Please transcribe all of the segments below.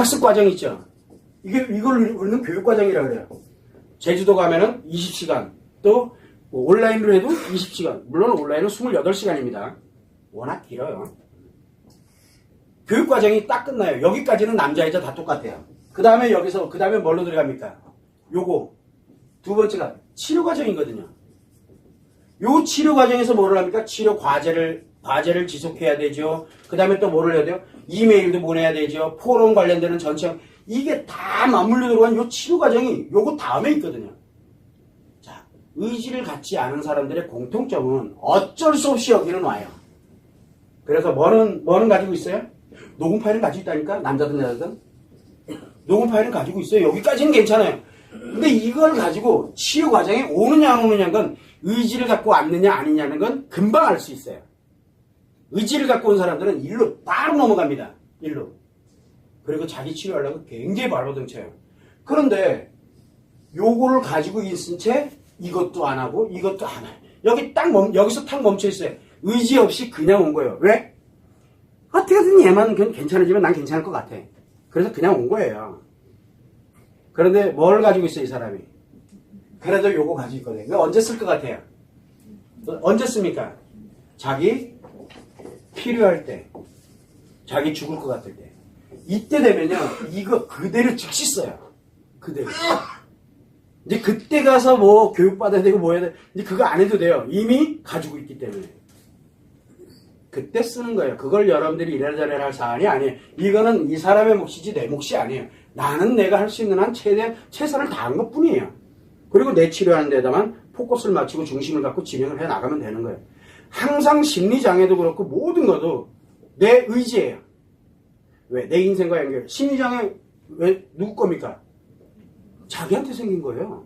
학습 과정 있죠. 이게 이걸 우리는 교육 과정이라 그래요. 제주도 가면은 20시간 또 뭐 온라인으로 해도 20시간. 물론 온라인은 28시간입니다. 워낙 길어요. 교육 과정이 딱 끝나요. 여기까지는 남자 여자 다 똑같아요. 그 다음에 여기서 그 다음에 뭘로 들어갑니까? 요거 두 번째가 치료 과정이거든요. 요 치료 과정에서 뭐를 합니까? 치료 과제를 과제를 지속해야 되죠. 그 다음에 또 뭐를 해야 돼요? 이메일도 보내야 되죠. 포럼 관련되는 전체 이게 다 맞물려 들어간 요 치료 과정이 요거 다음에 있거든요. 자, 의지를 갖지 않은 사람들의 공통점은 어쩔 수 없이 여기는 와요. 그래서 뭐는 뭐는 가지고 있어요? 녹음 파일은 가지고 있다니까 남자든 여자든 녹음 파일은 가지고 있어요. 여기까지는 괜찮아요. 근데 이걸 가지고 치유 과정에 오느냐 안 오느냐는 건 의지를 갖고 왔느냐 아니냐는 건 금방 알 수 있어요. 의지를 갖고 온 사람들은 일로 바로 넘어갑니다. 일로. 그리고 자기 치료하려고 굉장히 발버둥쳐요. 그런데 요거를 가지고 있은 채 이것도 안 하고 이것도 안 해요. 여기 딱 멈, 여기서 탁 멈춰 있어요. 의지 없이 그냥 온 거예요. 왜? 어떻게든 얘만 괜- 괜찮아지면 난 괜찮을 것 같아. 그래서 그냥 온 거예요. 그런데 뭘 가지고 있어, 이 사람이? 그래도 요거 가지고 있거든요. 이거 언제 쓸 것 같아요? 언제 씁니까? 자기 필요할 때. 자기 죽을 것 같을 때. 이때 되면요, 이거 그대로 즉시 써요. 그대로. 이제 그때 가서 뭐 교육받아야 되고 뭐 해야 돼. 이제 그거 안 해도 돼요. 이미 가지고 있기 때문에. 그때 쓰는 거예요. 그걸 여러분들이 이래저래 할 사안이 아니에요. 이거는 이 사람의 몫이지 내 몫이 아니에요. 나는 내가 할 수 있는 한 최대, 최선을 다한 것 뿐이에요. 그리고 내 치료하는 데다만 포커스를 맞추고 중심을 갖고 진행을 해 나가면 되는 거예요. 항상 심리장애도 그렇고 모든 것도 내 의지예요. 왜? 내 인생과 연결. 심리장애 왜 누구 겁니까? 자기한테 생긴 거예요.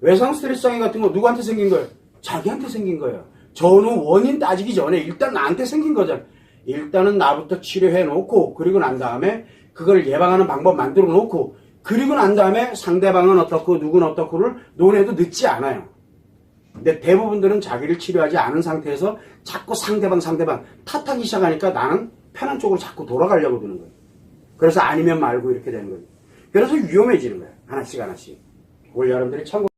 외상 스트레스 장애 같은 거 누구한테 생긴 거예요? 자기한테 생긴 거예요. 저는 원인 따지기 전에 일단 나한테 생긴 거잖아요. 일단은 나부터 치료해 놓고 그리고 난 다음에 그걸 예방하는 방법 만들어 놓고 그리고 난 다음에 상대방은 어떻고 누구는 어떻고를 논해도 늦지 않아요. 근데 대부분들은 자기를 치료하지 않은 상태에서 자꾸 상대방 상대방 탓하기 시작하니까 나는 편한 쪽으로 자꾸 돌아가려고 드는 거예요. 그래서 아니면 말고 이렇게 되는 거예요. 그래서 위험해지는 거예요. 하나씩 하나씩. 올 여러분들이 참고